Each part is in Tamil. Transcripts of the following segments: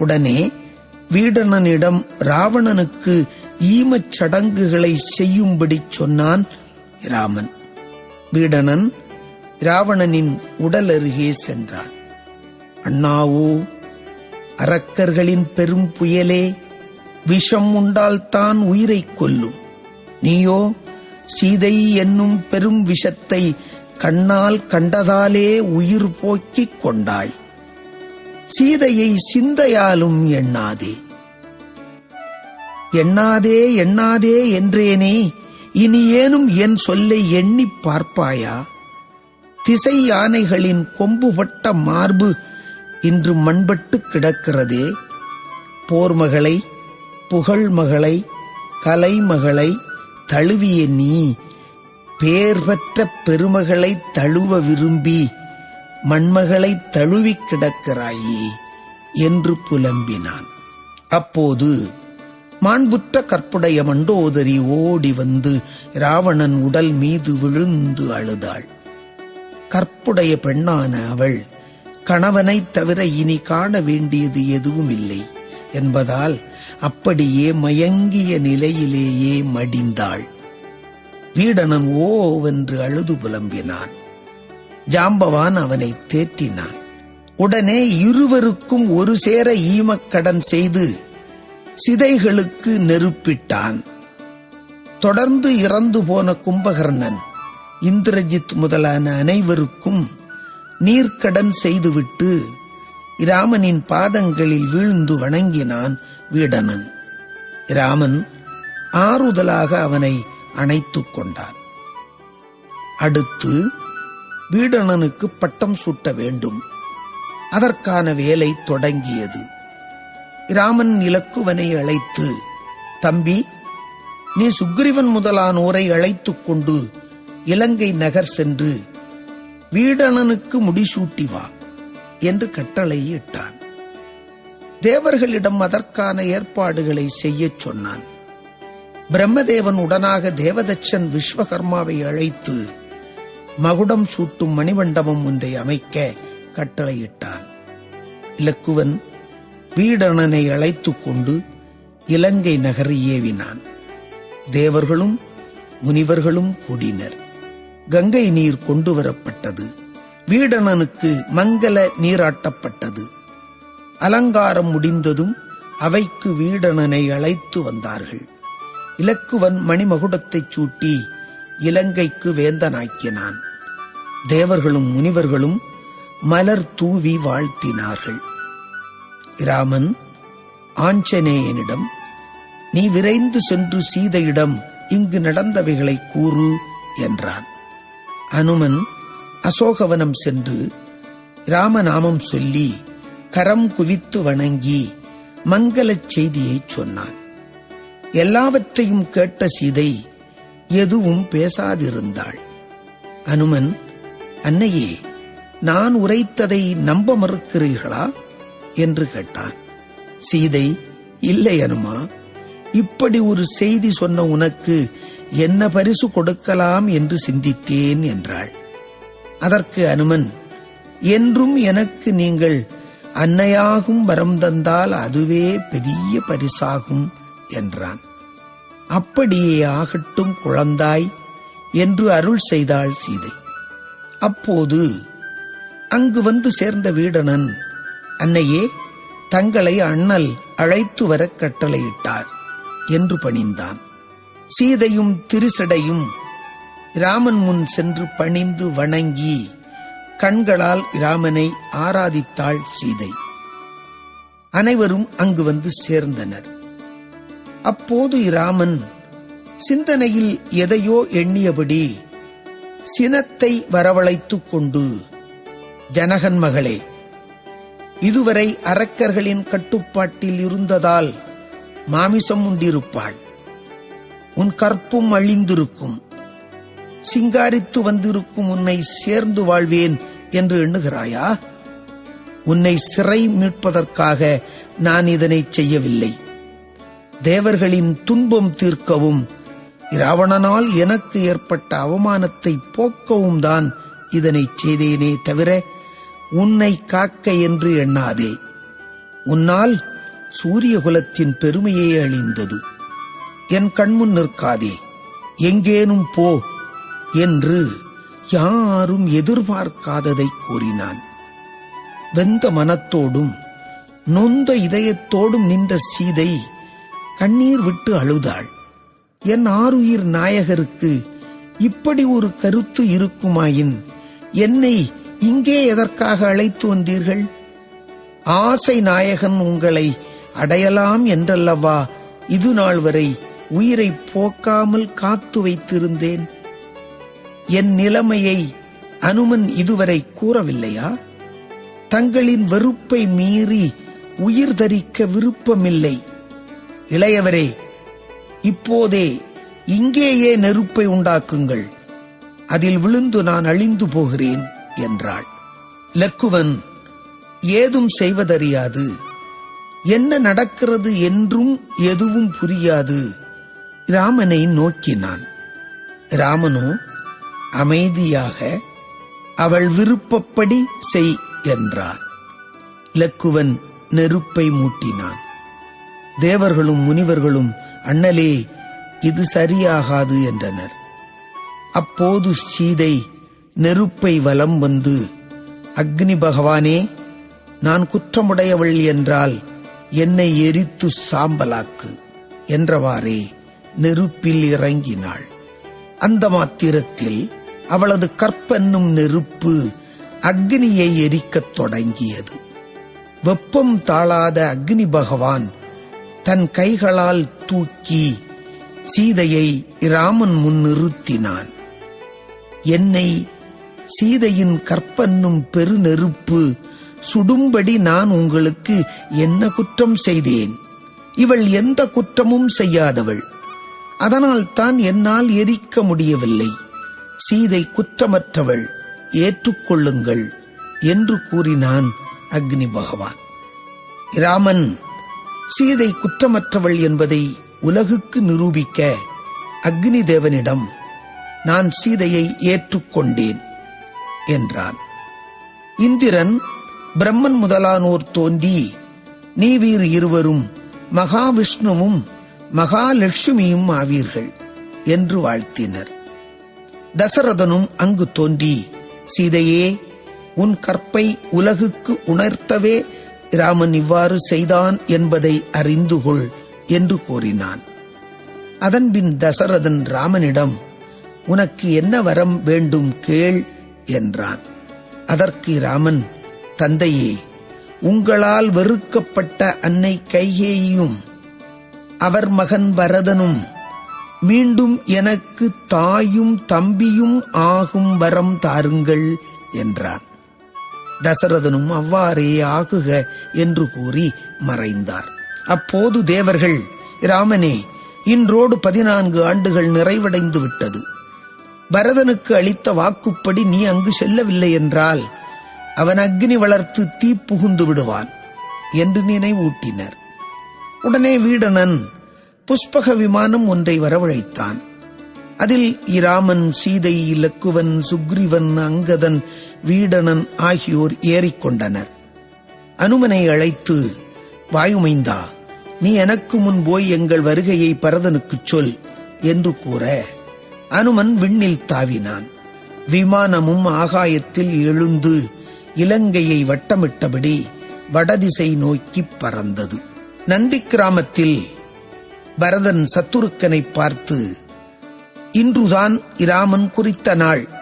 உடனே வீடணனிடம் ராவணனுக்கு ஈமச் சடங்குகளை செய்யும்படி சொன்னான் ராமன். வீடணன் ராவணனின் உடல் அருகே சென்றான். அண்ணாவோ அரக்கர்களின் பெரும் புயலே விஷம் உண்டால்தான் உயிரைக் கொல்லும். நீயோ சீதை என்னும் பெரும் விஷத்தை கண்ணால் கண்டதாலே உயிர் போக்கிக் கொண்டாய். சீதையை சிந்தையாலும் எண்ணாதே. எண்ணாதே எண்ணாதே என்றேனே இனி ஏனும் என் சொல்லை எண்ணிப் பார்ப்பாயா? திசை யானைகளின் கொம்புபட்ட மார்பு இன்று மண்பட்டு கிடக்கிறதே. போர்மகளை புகழ்மகளை கலைமகளை தழுவிய நீ பேர் பெற்ற பெருமகளை தழுவ விரும்பி மண்மகளை தழுவி கிடக்கிறாயே என்று புலம்பினான். அப்போது மாண்புற்ற கற்புடைய மண்டோதரி ஓடி வந்து ராவணன் உடல் மீது விழுந்து அழுதாள். கற்புடைய பெண்ணான அவள் கணவனைத் தவிர இனி காண வேண்டியது எதுவும் இல்லை என்பதால் அப்படியே மயங்கிய நிலையிலேயே மடிந்தாள். வீடனன் ஓவென்று அழுது புலம்பினான். ஜாம்பவான் அவனை தேற்றினான். உடனே இருவருக்கும் ஒரு சேர ஈமக்கடன் செய்து சிதைகளுக்கு நெருப்பிட்டான். தொடர்ந்து இறந்து போன கும்பகர்ணன் இந்திரஜித் முதலான அனைவருக்கும் நீர்க்கடன் செய்துவிட்டு ராமனின் பாதங்களில் வீழ்ந்து வணங்கினான் வீடனன். ராமன் ஆறுதலாக அவனை அணைத்துக் கொண்டான். அடுத்து வீடணனுக்கு பட்டம் சூட்ட வேண்டும். அதற்கான வேலை தொடங்கியது. ராமன் இலக்குவனை அழைத்து தம்பி நீ சுக்ரீவன் முதலானோரை அழைத்துக் கொண்டு இலங்கை நகர் சென்று வீடணனுக்கு முடிசூட்டி வா என்று கட்டளையிட்டான் தேவர்களிடம் அதற்கான ஏற்பாடுகளை செய்யச் சொன்னான். பிரம்மதேவன் உடனாக தேவதச்சன் விஸ்வகர்மாவை அழைத்து மகுடம் சூட்டும் மணிமண்டபம் ஒன்றை அமைக்க கட்டளையிட்டான். இலக்குவன் வீடணனை அழைத்துக் கொண்டு இலங்கை நகர் ஏவினான். தேவர்களும் முனிவர்களும் கூடினர். கங்கை நீர் கொண்டு வரப்பட்டது. வீடணனுக்கு மங்கள நீராட்டப்பட்டது. அலங்காரம் முடிந்ததும் அவைக்கு வீடணனை அழைத்து வந்தார்கள். இலக்குவன் மணிமகுடத்தைச் சூட்டி இலங்கைக்கு வேந்தனாக்கினான். தேவர்களும் முனிவர்களும் மலர் தூவி வாழ்த்தினார்கள். ராமன் ஆஞ்சநேயனிடம் நீ விரைந்து சென்று சீதையிடம் இங்கு நடந்தவைகளை கூறு என்றான். அனுமன் அசோகவனம் சென்று ராமநாமம் சொல்லி கரம் குவித்து வணங்கி மங்களச் செய்தியைச் சொன்னான். எல்லாவற்றையும் கேட்ட சீதை எதுவும் பேசாதிருந்தாள். அனுமன் அன்னையே நான் உரைத்ததை நம்ப மறுக்கிறீர்களா? என்று கேட்டான். சீதை இல்லை அனுமா இப்படி ஒரு செய்தி சொன்ன உனக்கு என்ன பரிசு கொடுக்கலாம் என்று சிந்தித்தேன் என்றாள். அதற்கு அனுமன் என்றும் எனக்கு நீங்கள் அன்னையாகும் வரம் தந்தால் அதுவே பெரிய பரிசாகும் என்றான். அப்படியே ஆகட்டும் குழந்தாய் என்று அருள் செய்தாள் சீதை. அப்போது அங்கு வந்து சேர்ந்த வீடனன் அன்னையே தங்களை அண்ணல் அழைத்து வர கட்டளையிட்டார் என்று பணிந்தான். சீதையும் திருசடையும் ராமன் முன் சென்று பணிந்து வணங்கி கண்களால் ராமனை ஆராதித்தாள் சீதை. அனைவரும் அங்கு வந்து சேர்ந்தனர். அப்போது ராமன் சிந்தனையில் எதையோ எண்ணியபடி சினத்தை வரவழைத்துக் கொண்டு. ஜனகன் மகளே இதுவரை அரக்கர்களின் கட்டுப்பாட்டில் இருந்ததால் மாமிசம் உண்டிருப்பாள். உன் கற்பும் அழிந்திருக்கும். சிங்காரித்து வந்திருக்கும் உன்னை சேர்ந்து வாழ்வேன் என்று எண்ணுகிறாயா? உன்னை சிறை மீட்பதற்காக நான் இதனை செய்யவில்லை. தேவர்களின் துன்பம் தீர்க்கவும் இராவணனால் எனக்கு ஏற்பட்ட அவமானத்தை போக்கவும் தான் இதனை செய்தேனே தவிர உன்னை காக்க என்று எண்ணாதே. உன்னால் சூரியகுலத்தின் பெருமையே அழிந்தது. என் கண்முன் நிற்காதே. எங்கேனும் போ என்று யாரும் எதிர்பார்க்காததை கூறினான். வெந்த மனத்தோடும் நொந்த இதயத்தோடும் நின்ற சீதை கண்ணீர் விட்டு அழுதாள். என் ஆருயிர் நாயகருக்கு இப்படி ஒரு கருத்து இருக்குமாயின் என்னை இங்கே எதற்காக அழைத்து வந்தீர்கள்? ஆசை நாயகன் உங்களை அடையலாம் என்றல்லவா? இது நாள் வரை உயிரை போக்காமல் காத்து வைத்திருந்தேன். என் நிலைமையை அனுமன் இதுவரை கூறவில்லையா? தங்களின் வெறுப்பை மீறி உயிர் தரிக்க விருப்பமில்லை. இளையவரே இப்போதே இங்கேயே நெருப்பை உண்டாக்குங்கள். அதில் விழுந்து நான் அழிந்து போகிறேன் என்றாள். லக்குவன் ஏதும் செய்வதறியாது. என்ன நடக்கிறது என்றும் எதுவும் புரியாது ராமனை நோக்கினான். ராமனோ அமைதியாக அவள் விருப்பப்படி செய் என்றான் லக்குவன் நெருப்பை மூட்டினான். தேவர்களும் முனிவர்களும் அண்ணலே இது சரியாகாது என்றனர். அப்போது சீதை நெருப்பை வலம் வந்து அக்னி பகவானே நான் குற்றமுடையவள் என்றால் என்னை எரித்து சாம்பலாக்கு என்றவாறே நெருப்பில் இறங்கினாள். அந்த மாத்திரத்தில் அவளது கற்பென்னும் நெருப்பு அக்னியை எரிக்கத் தொடங்கியது. வெப்பம் தாழாத அக்னி பகவான் தன் கைகளால் தூக்கி சீதையை ராமன் முன் நிறுத்தினான். என்னை சீதையின் கற்பன்னும் பெருநெருப்பு சுடும்படி நான் உங்களுக்கு என்ன குற்றம் செய்தேன்? இவள் எந்த குற்றமும் செய்யாதவள். அதனால் தான் என்னால் எரிக்க முடியவில்லை. சீதை குற்றமற்றவள் ஏற்றுக்கொள்ளுங்கள் என்று கூறினான் அக்னி பகவான். ராமன் சீதை குற்றமற்றவள் என்பதை உலகுக்கு நிரூபிக்க அக்னி தேவனிடம் நான் சீதையை ஏற்றுக்கொண்டேன் என்றான். இந்திரன் பிரம்மன் முதலானோர் தோன்றி நீவீர் இருவரும் மகாவிஷ்ணுவும் மகாலட்சுமியும் ஆவீர்கள் என்று வாழ்த்தினர். தசரதனும் அங்கு தோன்றி சீதையே உன் கற்பை உலகுக்கு உணர்த்தவே ராமன் இவ்வாறு செய்தான் என்பதை அறிந்து கொள் என்று கூறினான். அதன்பின் தசரதன் ராமனிடம் உனக்கு என்ன வரம் வேண்டும் கேள் என்றான். அதற்கு ராமன் தந்தையே உங்களால் வெறுக்கப்பட்ட அன்னை கைகேயும் அவர் மகன் பரதனும் மீண்டும் எனக்கு தாயும் தம்பியும் ஆகும் வரம் தாருங்கள் என்றான். தசரதனும் அவ்வாறே ஆகுக என்று கூறி மறைந்தார். அப்போது தேவர்கள் ராமனே இன்றோடு பதினான்கு ஆண்டுகள் நிறைவடைந்து விட்டது. பரதனுக்கு அளித்த வாக்குப்படி நீ அங்கு செல்லவில்லை என்றால் அவன் அக்னி வளர்த்து தீ புகுந்து விடுவான் என்று நினைவூட்டினர். உடனே வீடனன் புஷ்பக விமானம் ஒன்றை வரவழைத்தான். அதில் இராமன் சீதை இலக்குவன் சுக்ரீவன் அங்கதன் வீடணன் ஆகியோர் ஏறிக்கொண்டனர். அனுமனை அழைத்து வாயுமைந்தா நீ எனக்கு முன் போய் எங்கள் வருகையை பரதனுக்குச் சொல் என்று கூற அனுமன் விண்ணில் தாவினான். விமானமும் ஆகாயத்தில் எழுந்து இலங்கையை வட்டமிட்டபடி வடதிசை நோக்கி பறந்தது. நந்தி கிராமத்தில் பரதன் சத்துருக்கனை பார்த்து இன்றுதான் இராமன் குறித்த நாள்.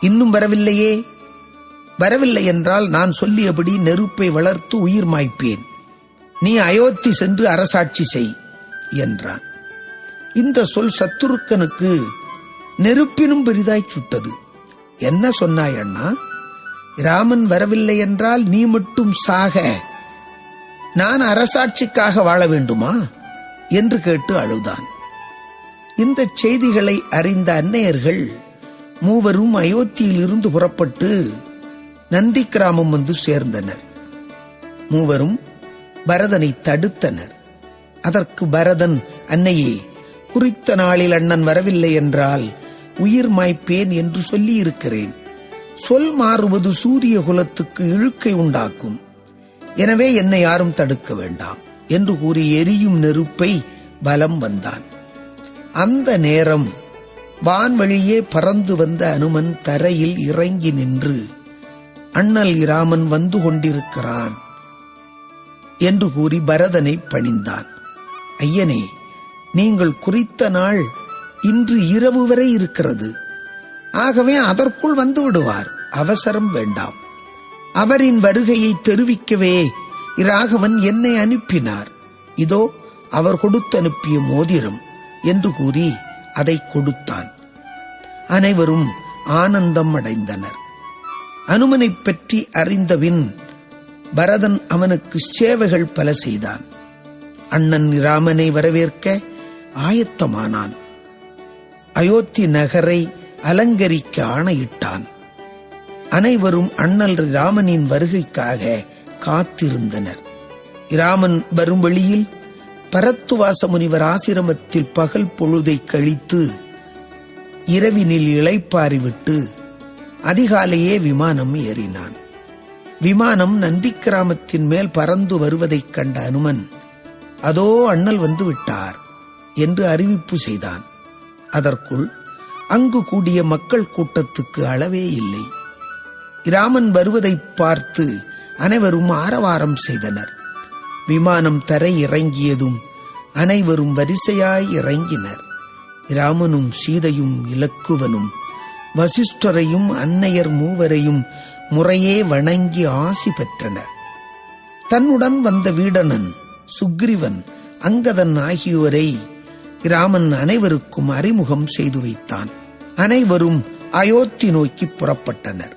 இன்னும் வரவில்லையே? வரவில்லை என்றால் நான் சொல்லியபடி நெருப்பை வளர்த்து உயிர் மாய்ப்பேன். நீ அயோத்தி சென்று அரசாட்சி செய் என்றான். இந்த சொல் சத்துருக்கனுக்கு நெருப்பினும் பெரிதாய் சுட்டது. என்ன சொன்னாய் அண்ணா? ராமன் வரவில்லை என்றால் நீ மட்டும் சாக. நான் அரசாட்சிக்காக வாழ வேண்டுமா? என்று கேட்டு அழுதான். இந்த செய்திகளை அறிந்த அன்னையர்கள் மூவரும் அயோத்தியில் இருந்து புறப்பட்டு நந்தி கிராமம் வந்து சேர்ந்தனர். மூவரும் பரதனை தடுத்தனர். அதற்கு பரதன் அன்னையே குறித்த நாளில் அண்ணன் வரவில்லை என்றால் உயிர் மாய்ப்பேன் என்று சொல்லியிருக்கிறேன். சொல் மாறுவது சூரிய குலத்துக்கு இழுக்கை உண்டாக்கும். எனவே என்னை யாரும் தடுக்க வேண்டாம் என்று கூறி எரியும் நெருப்பை பலம் வந்தான். அந்த நேரம் வான்வழியே பறந்து வந்த அனுமன் தரையில் இறங்கி நின்று அண்ணல் இராமன் வந்து கொண்டிருக்கிறான் என்று கூறி பரதனை பணிந்தான். ஐயனே நீங்கள் குறித்த நாள் இன்று இரவு வரை இருக்கிறது. ஆகவே அதற்குள் வந்து விடுவார். அவசரம் வேண்டாம். அவரின் வருகையை தெரிவிக்கவே இராகவன் என்னை அனுப்பினார். இதோ அவர் கொடுத்து அனுப்பிய மோதிரம் என்று கூறி அதை கொடுத்தான். அனைவரும் ஆனந்தம் அடைந்தனர். அனுமனைப் பற்றி அறிந்தபின் பரதன் அவனுக்கு சேவைகள் பல செய்தான். அண்ணன் ராமனை வரவேற்க ஆயத்தமானான். அயோத்தி நகரை அலங்கரிக்க ஆணையிட்டான். அனைவரும் அண்ணல் ராமனின் வருகைக்காக காத்திருந்தனர். ராமன் வரும் வழியில் பரத்துவாச முனிவர் ஆசிரமத்தில் பகல் பொழுதை கழித்து இரவினில் இளைப்பாறிவிட்டு அதிகாலையே விமானம் ஏறினான். விமானம் நந்தி கிராமத்தின் மேல் பறந்து வருவதைக் கண்ட அனுமன் அதோ அண்ணல் வந்து விட்டார் என்று அறிவிப்பு செய்தான். அதற்குள் அங்கு கூடிய மக்கள் கூட்டத்துக்கு அளவே இல்லை. ராமன் வருவதை பார்த்து அனைவரும் ஆரவாரம் செய்தனர். விமானம் தரை இறங்கியதும் அனைவரும் வரிசையாய் இறங்கினர். ராமனும் சீதையும் இலக்குவனும் வசிஷ்டரையும் அன்னையர் மூவரையும் முறையே வணங்கி ஆசி பெற்றனர். தன்னுடன் வந்த வீடனன் சுக்ரீவன் அங்கதன் ஆகியோரை ராமன் அனைவருக்கும் அறிமுகம் செய்து வைத்தான். அனைவரும் அயோத்தி நோக்கி புறப்பட்டனர்.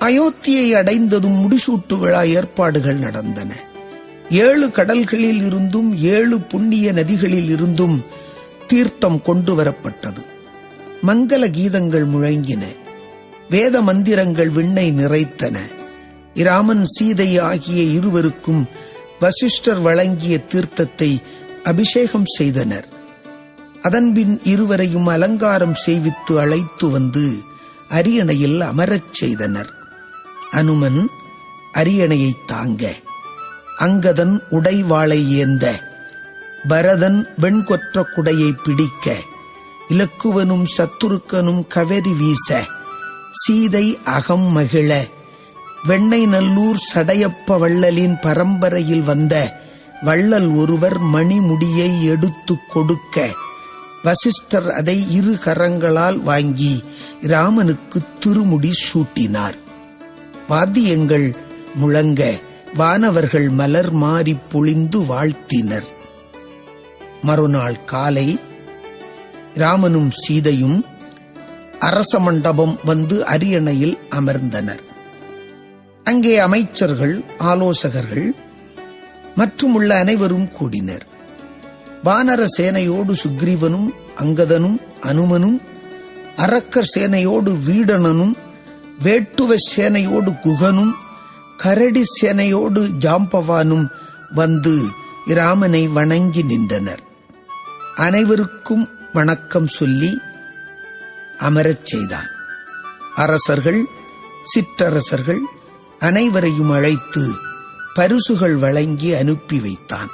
அயோத்தியை அடைந்ததும் முடிசூட்டு விழா ஏற்பாடுகள் நடந்தன. ஏழு கடல்களில் இருந்தும் ஏழு புண்ணிய நதிகளில் இருந்தும் தீர்த்தம் கொண்டு வரப்பட்டது. மங்கள கீதங்கள் முழங்கின. வேத மந்திரங்கள் விண்ணை நிறைத்தன. இராமன் சீதை ஆகிய இருவருக்கும் வசிஷ்டர் வழங்கிய தீர்த்தத்தை அபிஷேகம் செய்தனர். அதன்பின் இருவரையும் அலங்காரம் செய்வித்து அழைத்து வந்து அரியணையில் அமரச் செய்தனர். அனுமன் அரியணையை தாங்க. அங்கதன் உடைவாளை ஏந்த. பரதன் வெண்கொற்ற குடையை பிடிக்க. இலக்குவனும் சத்துருக்கனும் கவரி வீச. சீதை அகம் மகிழ. வெண்ணை நல்லூர் சடையப்ப வள்ளலின் பரம்பரையில் வந்த. வள்ளல் ஒருவர் மணிமுடியை எடுத்து கொடுக்க. வசிஷ்டர் அதை இரு கரங்களால் வாங்கி ராமனுக்கு திருமுடி சூட்டினார். வாத்தியங்கள் முழங்க. வானவர்கள் மலர் மாறி பொழிந்து வாழ்த்தினர். மறுநாள் காலை ராமனும் சீதையும் அரச மண்டபம் வந்து அரியணையில் அமர்ந்தனர். அங்கே அமைச்சர்கள் ஆலோசகர்கள் மற்றும் உள்ள அனைவரும் கூடினர். வானர சேனையோடு சுக்ரீவனும் அங்கதனும் அனுமனும் அரக்கர் சேனையோடு வீடணனும் வேட்டுவ சேனையோடு குகனும் கரடி சேனையோடு ஜாம்பவானும் வந்து இராமனை வணங்கி நின்றனர். அனைவருக்கும் வணக்கம் சொல்லி அமரச் செய்தான். அரசர்கள் சிற்றரசர்கள் அனைவரையும் அழைத்து பரிசுகள் வழங்கி அனுப்பி வைத்தான்.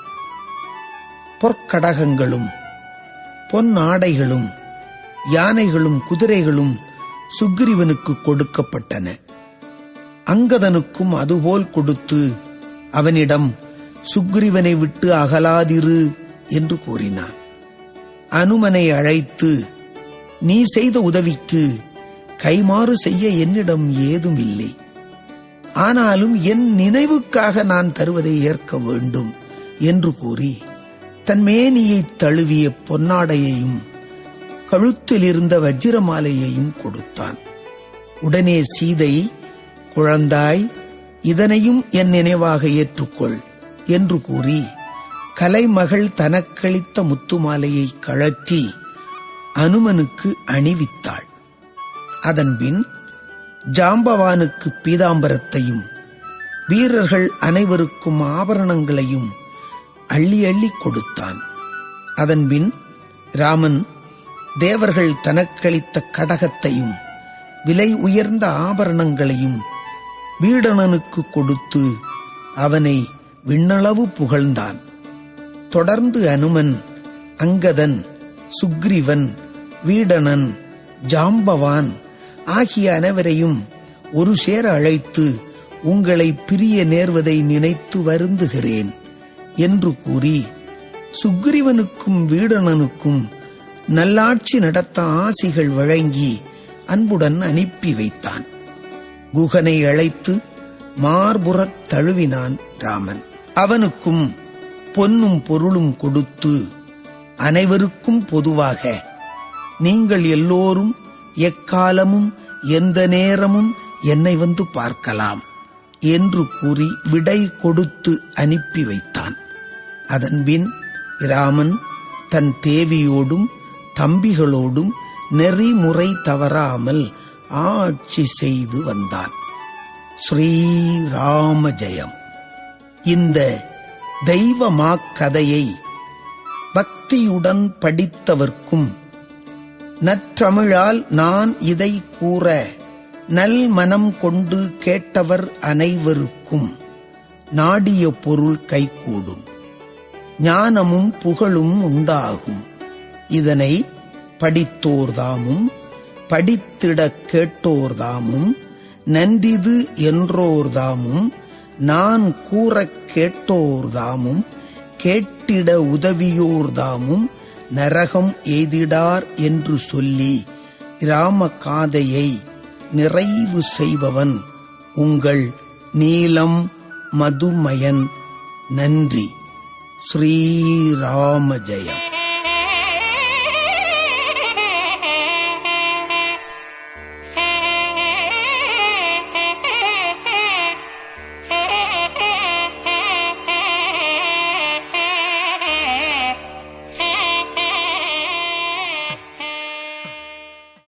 பொற்கடகங்களும் பொன்னாடைகளும் யானைகளும் குதிரைகளும் சுக்ரீவனுக்கு கொடுக்கப்பட்டன. அங்கதனுக்கும் அதுபோல் கொடுத்து அவனிடம் சுக்ரீவனை விட்டு அகலாதிரு என்று கூறினான். அனுமனை அழைத்து நீ செய்த உதவிக்கு கைமாறு செய்ய என்னிடம் ஏதும் இல்லை ஆனாலும் என் நினைவுக்காக நான் தருவதை ஏற்க வேண்டும் என்று கூறி தன் மேனியை தழுவிய பொன்னாடையையும் கழுத்தில் இருந்த வஜ்ரமாலையையும் கொடுத்தான். உடனே சீதை குழந்தாய் இதனையும் என் நினைவாக ஏற்றுக்கொள் என்று கூறி கலைமகள் தனக்களித்த முத்துமாலையை கழற்றி அனுமனுக்கு அணிவித்தாள். அதன்பின் ஜாம்பவானுக்கு பீதாம்பரத்தையும் வீரர்கள் அனைவருக்கும் ஆபரணங்களையும் அள்ளி அள்ளி கொடுத்தான். அதன்பின் ராமன் தேவர்கள் தனக்களித்த கடகத்தையும் விலை உயர்ந்த ஆபரணங்களையும் வீடணனுக்கு கொடுத்து அவனை விண்ணளவு புகழ்ந்தான். தொடர்ந்து அனுமன் அங்கதன் சுக்ரீவன் வீடணன் ஜாம்பவான் ஆகிய அனைவரையும் ஒரு சேர அழைத்து உங்களை பிரிய நேர்வதை நினைத்து வருந்துகிறேன் என்று கூறி சுக்ரீவனுக்கும் வீடணனுக்கும் நல்லாட்சி நடத்த ஆசிகள் வழங்கி அன்புடன் அனுப்பி வைத்தான். குகனை அழைத்து மார்புறத் தழுவினான் ராமன். அவனுக்கும் பொன்னும் பொருளும் கொடுத்து அனைவருக்கும் பொதுவாக நீங்கள் எல்லோரும் எக்காலமும் எந்த நேரமும் என்னை வந்து பார்க்கலாம் என்று கூறி விடை கொடுத்து அனுப்பி வைத்தான். அதன்பின் ராமன் தன் தேவியோடும் தம்பிகளோடும் நெறிமுறை தவறாமல் ஆட்சி செய்து வந்தான். ஸ்ரீராம ஜெயம் இந்த தெய்வமாக்கதையை பக்தியுடன் படித்தவர்க்கும் நற்றமிழால் நான் இதை கூற நல் மனம் கொண்டு கேட்டவர் அனைவருக்கும் நாடிய பொருள் கைகூடும். ஞானமும் புகழும் உண்டாகும். இதனை படித்தோர்தாமும் படித்திடக் கேட்டோர்தாமும் நன்றிது என்றோர்தாமும் நான் கூறக் கேட்டோர்தாமும் கேட்டிட உதவியோர்தாமும் நரகம் எய்திடார் என்று சொல்லி இராம காதையை நிறைவு செய்பவன் உங்கள் நீலம் மதுமயன். நன்றி. ஸ்ரீராம ஜெயம்